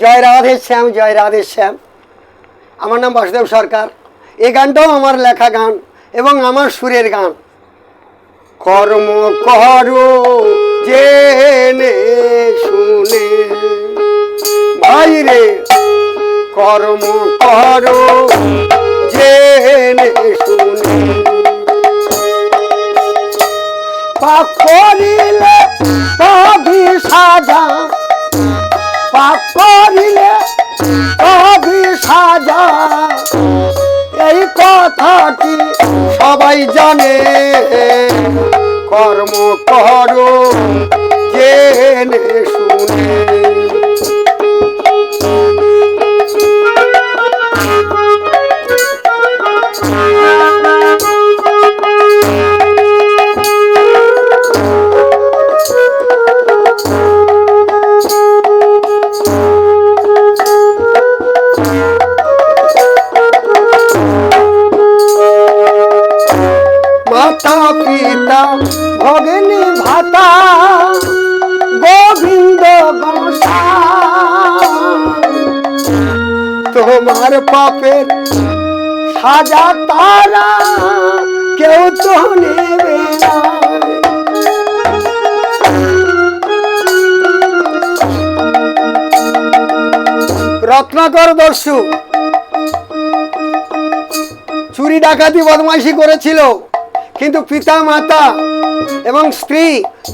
জয় রাধে শ্যাম, জয় রাধে শ্যাম। আমার নাম বাসুদেব সরকার। এই গানটাও আমার লেখা গান এবং আমার সুরের গান। কর্ম করো, জেনে শুনে। ভাই রে কর্ম করো, জেনে শুনে। পাপ সাজা পাপ করিলে তবে সাজা। এই কথাটি সবাই জানে। কর্ম করো জেনে শুনে। ভগিনী ভাতা, গোবিন্দ তোমার পাপের সাজা তারা কেউ তো নেবে রত্নাকর দস্যু চুরি ডাকাতি বদমাইশি করেছিল, কিন্তু পিতা মাতা এবং স্ত্রী,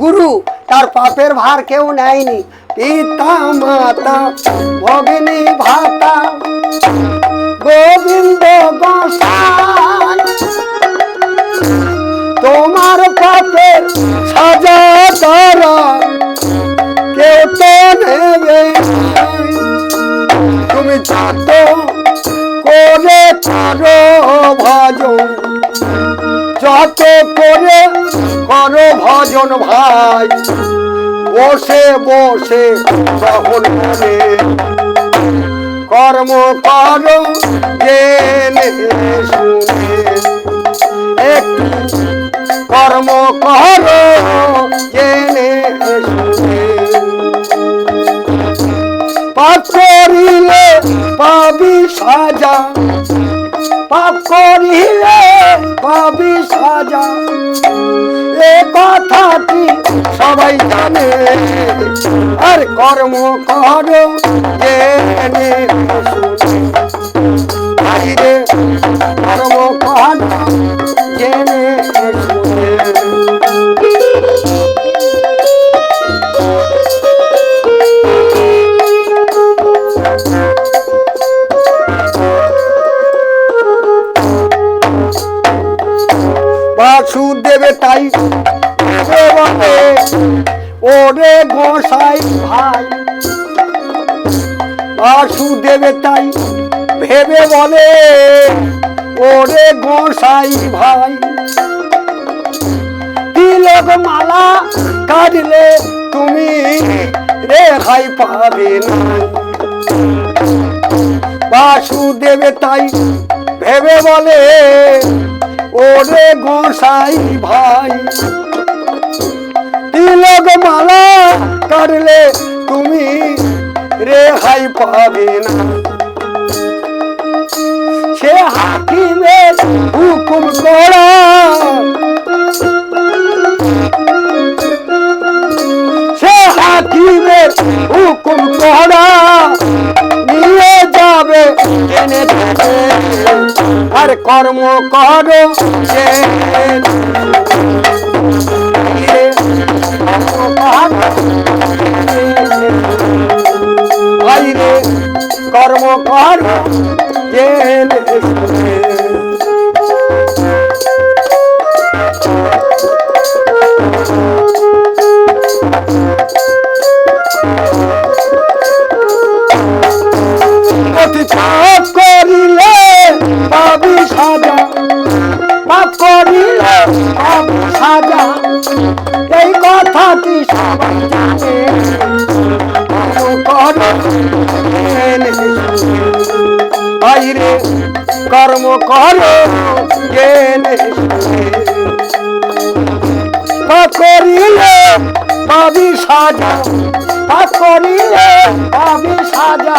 গুরু, তার পাপের ভার কেউ নেয়নি। পিতা, মাতা, ভগিনী, ভাতা, গোবিন্দ তোমার পাপের সাজা তারা কেউ তো নেবে তুমি যত করে করো ভজন যত করে করো ভজন ভাই। বসে বসে তখন মনে কর্ম করো জেনে শুনে। একটু কর্ম করো পাবি সাজা পাপ করিলে পাবি সাজা। এ কথাটি সবাই জানে। আর কর্ম কর জেনে শুনে। ওরে গোসাই ভাই। বাসুদেবে তাই ভেবে বলে, ওরে গোসাই ভাই। তিলক মালা কাটলে তুমি রেহাই পাবে না। বাসুদেবে তাই ভেবে বলে, ওরে গোসাই ভাই। মালা, কাটলে তুমি রেহাই পাবে না। সে হাকিমের হুকুম করা। সে হাকিমের হুকুম করা। নিয়ে যাবে আর কর্ম করো পাপ করিলে পাবি সাজা। পাপ করিলে পাবি সাজা। এই কথাটি সবাই জানে। বাইরে কর্ম করো জেনে পাপ করিলে পাবি সাজা। করিলে পাবি সাজা।